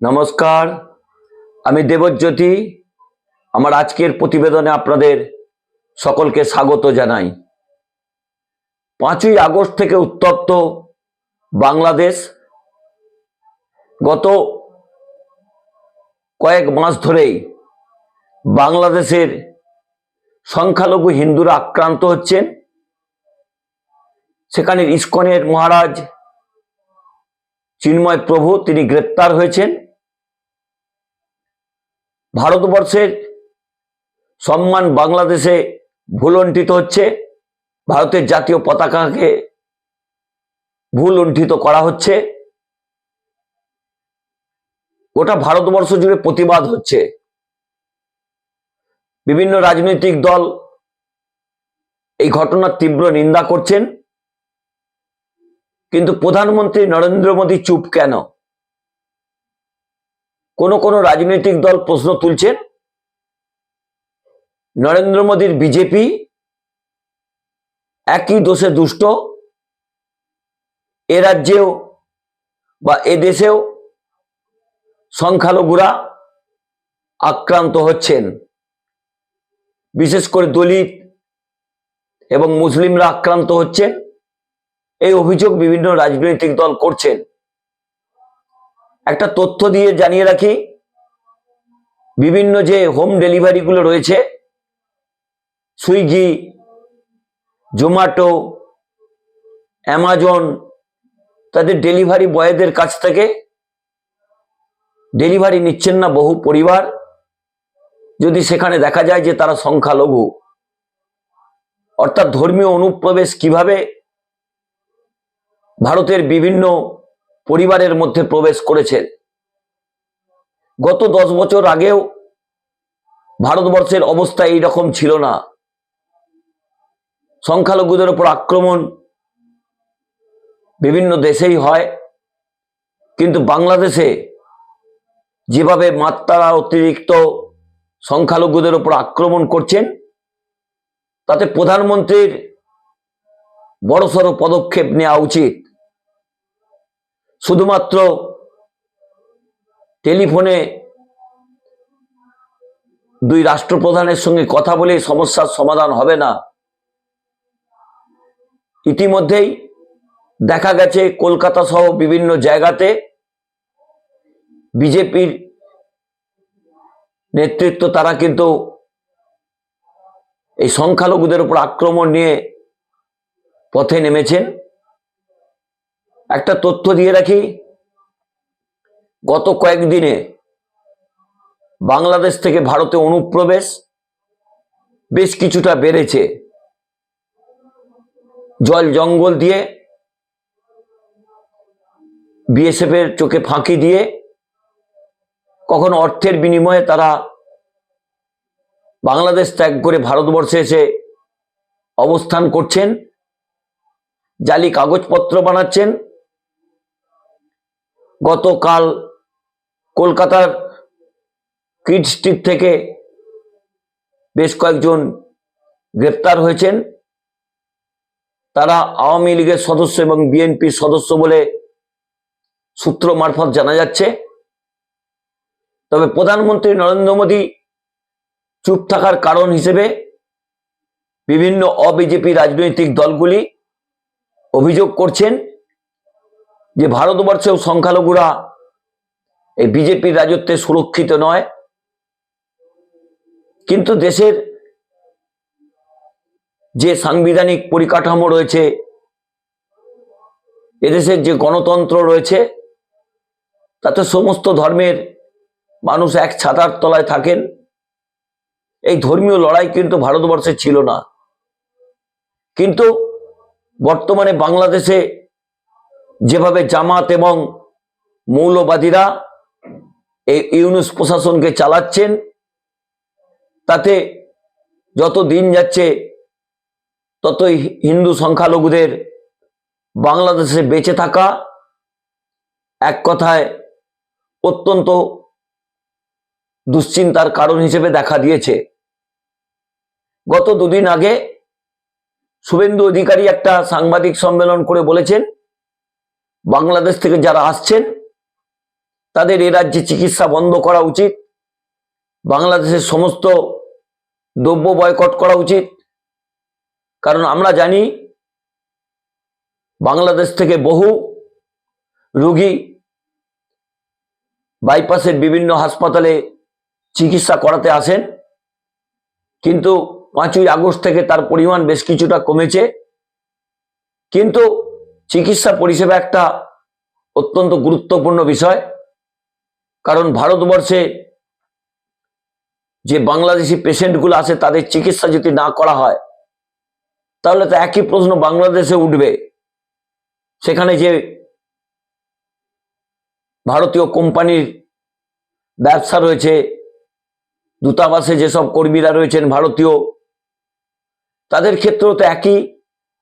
নমস্কার, আমি দেবজ্যোতি। আমার আজকের প্রতিবেদনে আপনাদের সকলকে স্বাগত জানাই। পাঁচই আগস্ট থেকে উত্তপ্ত বাংলাদেশ গত কয়েক মাস ধরেই বাংলাদেশের সংখ্যালঘু হিন্দুরা আক্রান্ত হচ্ছেন। সেখানে ইস্কনের মহারাজ চিন্ময় প্রভু, তিনি গ্রেপ্তার হয়েছেন। ভারতবর্ষের সম্মান বাংলাদেশে ভুলণ্ঠিত হচ্ছে। ভারতের জাতীয় পতাকাকে ভুল লুণ্ঠিত করা হচ্ছে। গোটা ভারতবর্ষ জুড়ে প্রতিবাদ হচ্ছে। বিভিন্ন রাজনৈতিক দল এই ঘটনার তীব্র নিন্দা করছেন। কিন্তু প্রধানমন্ত্রী নরেন্দ্র মোদী চুপ কেন? কোন কোন রাজনৈতিক দল প্রশ্ন তুলছেন? নরেন্দ্র মোদীর বিজেপি একই দোষে দুষ্ট। এ রাজ্যেও বা এ দেশেও সংখ্যালঘুরা আক্রান্ত হচ্ছেন। বিশেষ করে দলিত এবং মুসলিমরা আক্রান্ত হচ্ছেন। এই অভিযোগ বিভিন্ন রাজনৈতিক দল করছেন। একটা তথ্য দিয়ে জানিয়ে রাখি, বিভিন্ন যে হোম ডেলিভারিগুলো রয়েছে, সুইগি, জোম্যাটো, অ্যামাজন, তাদের ডেলিভারি বয়দের কাছ থেকে ডেলিভারি নিচ্ছেন না বহু পরিবার। যদি সেখানে দেখা যায় যে তারা সংখ্যালঘু, অর্থাৎ ধর্মীয় অনুপ্রবেশ কীভাবে ভারতের বিভিন্ন পরিবারের মধ্যে প্রবেশ করেছে গত দশ বছর আগেও ভারতবর্ষের অবস্থা এই রকম ছিল না। সংখ্যালঘুদের উপর আক্রমণ বিভিন্ন দেশেই হয়, কিন্তু বাংলাদেশে যেভাবে মাত্রা অতিরিক্ত সংখ্যালঘুদের উপর আক্রমণ করছেন, তাতে প্রধানমন্ত্রীর বড়সড় পদক্ষেপ নেওয়া উচিত। শুধুমাত্র টেলিফোনে দুই রাষ্ট্রপ্রধানের সঙ্গে কথা বলে সমস্যার সমাধান হবে না। ইতিমধ্যেই দেখা গেছে কলকাতা সহ বিভিন্ন জায়গাতে বিজেপির নেতৃত্ব, তারা কিন্তু এই সংখ্যালঘুদের উপর আক্রমণ নিয়ে পথে নেমেছেন। একটা তথ্য দিয়ে রাখি। গত কয়েকদিনে বাংলাদেশ থেকে ভারতে অনুপ্রবেশ বেশ কিছুটা বেড়েছে। জল জঙ্গল দিয়ে বিএসএফ এর চোখে ফাঁকি দিয়ে, কখনো অর্থের বিনিময়ে তারা বাংলাদেশ ত্যাগ করে ভারতবর্ষে এসে অবস্থান করছেন, জালি কাগজপত্র বানাচ্ছেন গতকাল কলকাতার কিড স্ট্রিট থেকে বেশ কয়েকজন গ্রেপ্তার হয়েছেন। তারা আওয়ামী লীগের সদস্য এবং বিএনপির সদস্য বলে সূত্র মারফত জানা যাচ্ছে। তবে প্রধানমন্ত্রী নরেন্দ্র মোদী চুপ থাকার কারণ হিসেবে বিভিন্ন অবিজেপি রাজনৈতিক দলগুলি অভিযোগ করছেন। যে ভারতবর্ষেও সংখ্যালঘুরা এই বিজেপির রাজত্বে সুরক্ষিত নয়, কিন্তু দেশের যে সাংবিধানিক পরিকাঠামো রয়েছে, এদেশের যে গণতন্ত্র রয়েছে, তাতে সমস্ত ধর্মের মানুষ এক ছাতার তলায় থাকেন। এই ধর্মীয় লড়াই কিন্তু ভারতবর্ষে ছিল না। কিন্তু বর্তমানে বাংলাদেশে যেভাবে জামাত এবং মৌলবাদীরা এই ইউনুস প্রশাসনকে চালাচ্ছেন, তাতে যত দিন যাচ্ছে ততই হিন্দু সংখ্যালঘুদের বাংলাদেশে বেঁচে থাকা এক কথায় অত্যন্ত দুশ্চিন্তার কারণ হিসেবে দেখা দিয়েছে। গত দুদিন আগে শুভেন্দু অধিকারী একটা সাংবাদিক সম্মেলন করে বলেছেন বাংলাদেশ থেকে যারা আসছেন, তাদের এ রাজ্যে চিকিৎসা বন্ধ করা উচিত। বাংলাদেশের সমস্ত দ্রব্য বয়কট করা উচিত। কারণ আমরা জানি, বাংলাদেশ থেকে বহু রোগী বাইপাসের বিভিন্ন হাসপাতালে চিকিৎসা করাতে আসেন। কিন্তু পাঁচই আগস্ট থেকে তার পরিমাণ বেশ কিছুটা কমেছে। কিন্তু চিকিৎসা পরিষেবা একটা অত্যন্ত গুরুত্বপূর্ণ বিষয়। কারণ ভারতবর্ষে যে বাংলাদেশি পেশেন্টগুলো আছে, তাদের চিকিৎসা যদি না করা হয়, তাহলে তো একই প্রশ্ন বাংলাদেশে উঠবে। সেখানে যে ভারতীয় কোম্পানির ব্যবসা রয়েছে, দূতাবাসে যেসব কর্মীরা রয়েছেন ভারতীয়, তাদের ক্ষেত্রেও তো একই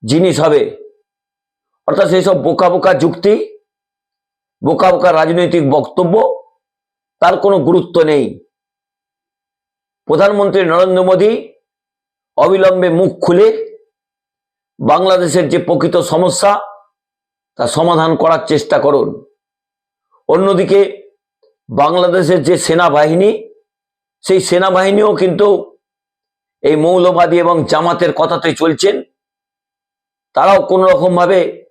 জিনিস হবে। অর্থাৎ সেই সব বোকা বোকা যুক্তি, বোকা বোকা রাজনৈতিক বক্তব্য, তার কোনো গুরুত্ব নেই। প্রধানমন্ত্রী নরেন্দ্র মোদী অবিলম্বে মুখ খুলে বাংলাদেশের যে প্রকৃত সমস্যা, তা সমাধান করার চেষ্টা করুন। অন্যদিকে বাংলাদেশের যে সেনাবাহিনী, সেই সেনাবাহিনীও কিন্তু এই মৌলবাদী এবং জামাতের কথাতে চলছেন। তারাও কোন রকম ভাবে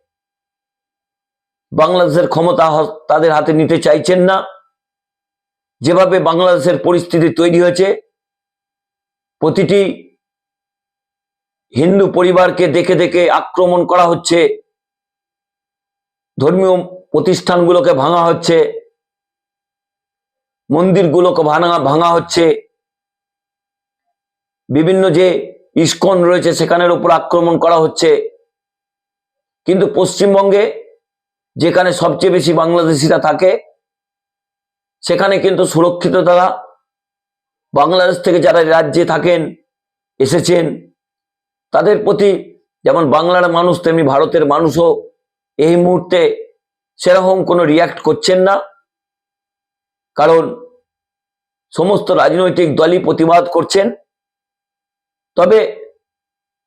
বাংলাদেশের ক্ষমতা তাদের হাতে নিতে চাইছেন না। যেভাবে বাংলাদেশের পরিস্থিতি তৈরি হয়েছে, প্রতিটি হিন্দু পরিবারকে দেখে দেখে আক্রমণ করা হচ্ছে, ধর্মীয় প্রতিষ্ঠানগুলোকে ভাঙা হচ্ছে, মন্দিরগুলোকে ভাঙা ভাঙা হচ্ছে। বিভিন্ন যে ইস্কন রয়েছে, সেখানের উপর আক্রমণ করা হচ্ছে। কিন্তু পশ্চিমবঙ্গে যেখানে সবচেয়ে বেশি বাংলাদেশিরা থাকে, সেখানে কিন্তু সুরক্ষিত তারা। বাংলাদেশ থেকে যারা রাজ্যে থাকেন, এসেছেন, তাদের প্রতি যেমন বাংলার মানুষ, তেমনি ভারতের মানুষও এই মুহূর্তে সেরকম কোনো রিয়াক্ট করছেন না। কারণ সমস্ত রাজনৈতিক দলই প্রতিবাদ করছেন। তবে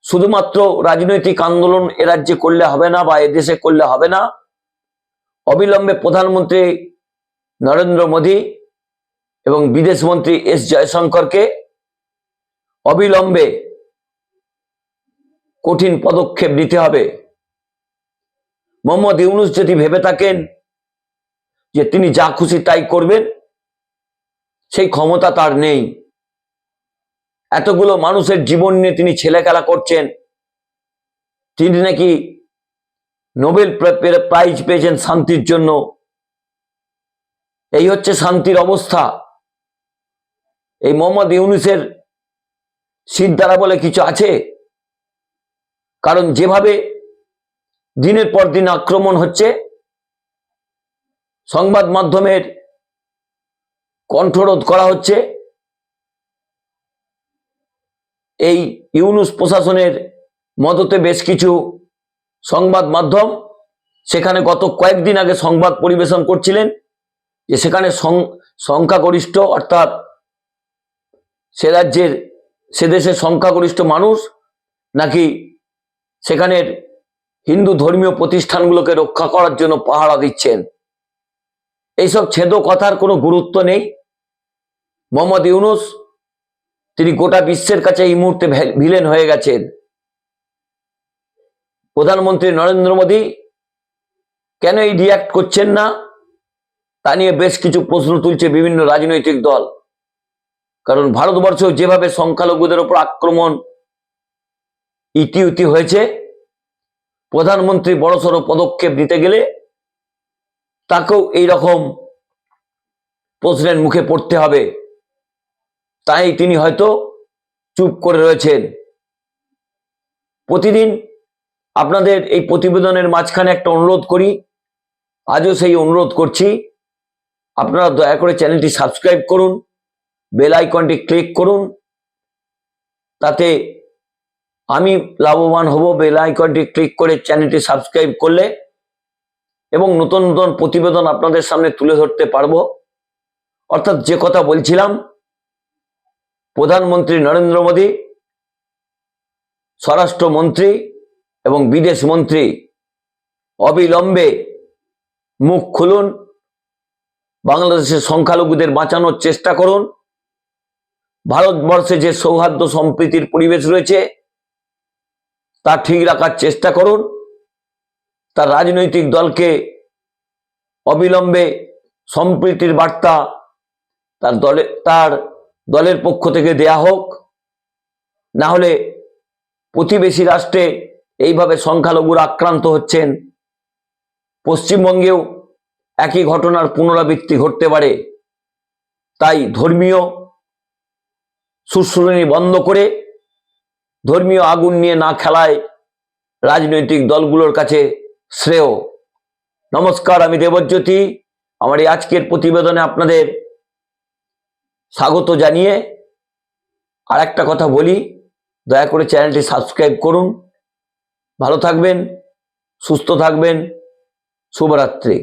শুধুমাত্র রাজনৈতিক আন্দোলন এ রাজ্যে করলে হবে না বা এদেশে করলে হবে না। অবিলম্বে প্রধানমন্ত্রী নরেন্দ্র মোদী এবং বিদেশ মন্ত্রী এস জয়শঙ্করকে অবিলম্বে কঠিন পদক্ষেপ নিতে হবে। মোহাম্মদ ইউনুস যদি ভেবে থাকেন যে তিনি যা খুশি তাই করবেন, সেই ক্ষমতা তার নেই। এতগুলো মানুষের জীবন নিয়ে তিনি ছেলে খেলা করছেন। তিনি নাকি নোবেল প্রা- প্রা- প্রাইজ পেয়েছেন শান্তির জন্য। এই হচ্ছে শান্তির অবস্থা। এই মোহাম্মদ ইউনুসের দ্বারা বলে কিছু আছে? কারণ যেভাবে দিনের পর দিন আক্রমণ হচ্ছে, সংবাদ মাধ্যমের কণ্ঠরোধ করা হচ্ছে, এই ইউনুস প্রশাসনের মদতে বেশ কিছু সংবাদ মাধ্যম, সেখানে গত কয়েকদিন আগে সংবাদ পরিবেশন করছিলেন, যে সেখানে সংখ্যাগরিষ্ঠ অর্থাৎ সে রাজ্যের, সে দেশের সংখ্যাগরিষ্ঠ মানুষ, নাকি সেখানের হিন্দু ধর্মীয় প্রতিষ্ঠানগুলোকে রক্ষা করার জন্য পাহারা দিচ্ছেন। এইসব ছেদ কথার কোনো গুরুত্ব নেই। মোহাম্মদ ইউনুস, তিনি গোটা বিশ্বের কাছে এই মুহূর্তে ভিলেন হয়ে গেছেন। প্রধানমন্ত্রী নরেন্দ্র মোদী, কেন এই রিয়াক্ট করছেন না? তা নিয়ে বেশ কিছু প্রশ্ন তুলছে বিভিন্ন রাজনৈতিক দল। কারণ ভারতবর্ষ যেভাবে সংখ্যালঘুদের ওপর আক্রমণ ইতিউতি হয়েছে, প্রধানমন্ত্রী বড়সড় পদক্ষেপ নিতে গেলে তাকেও এই রকম প্রশ্নের মুখে পড়তে হবে। তাই তিনি হয়তো চুপ করে রয়েছেন। প্রতিদিন আপনাদের এই প্রতিবেদনের মাঝখানে একটা অনুরোধ করি। আজও সেই অনুরোধ করছি। আপনারা দয়া করে চ্যানেলটি সাবস্ক্রাইব করুন, বেল আইকনটি ক্লিক করুন। তাতে আমি লাভবান হব বেল আইকনটি ক্লিক করে চ্যানেলটি সাবস্ক্রাইব করলে এবং নতুন নতুন প্রতিবেদন আপনাদের সামনে তুলে ধরতে পারব। অর্থাৎ যে কথা বলছিলাম, প্রধানমন্ত্রী নরেন্দ্র মোদী, স্বরাষ্ট্রমন্ত্রী এবং বিদেশ মন্ত্রী অবিলম্বে মুখ খুলুন, বাংলাদেশের সংখ্যালঘুদের বাঁচানোর চেষ্টা করুন, ভারতবর্ষে যে সৌহার্দ্য সম্প্রীতির পরিবেশ রয়েছে, তা ঠিক রাখার চেষ্টা করুন, তার রাজনৈতিক দলকে অবিলম্বে সম্প্রীতির বার্তা তার দলে, তার দলের পক্ষ থেকে দেয়া হোক, না হলে প্রতিবেশী রাষ্ট্রে এইভাবে সংখ্যালঘুরা আক্রান্ত হচ্ছেন। পশ্চিমবঙ্গেও একই ঘটনার পুনরাবৃত্তি ঘটতে পারে। তাই ধর্মীয় সুশ্রুণী বন্ধ করে ধর্মীয় আগুন নিয়ে না খেলায় রাজনৈতিক দলগুলোর কাছে শ্রেয়। নমস্কার, আমি দেবজ্যোতি। আমার এই আজকের প্রতিবেদনে আপনাদের স্বাগত জানিয়ে আর একটা কথা বলি। দয়া করে চ্যানেলটি সাবস্ক্রাইব করুন। ভালো থাকবেন সুস্থ থাকবেন শুভরাত্রি।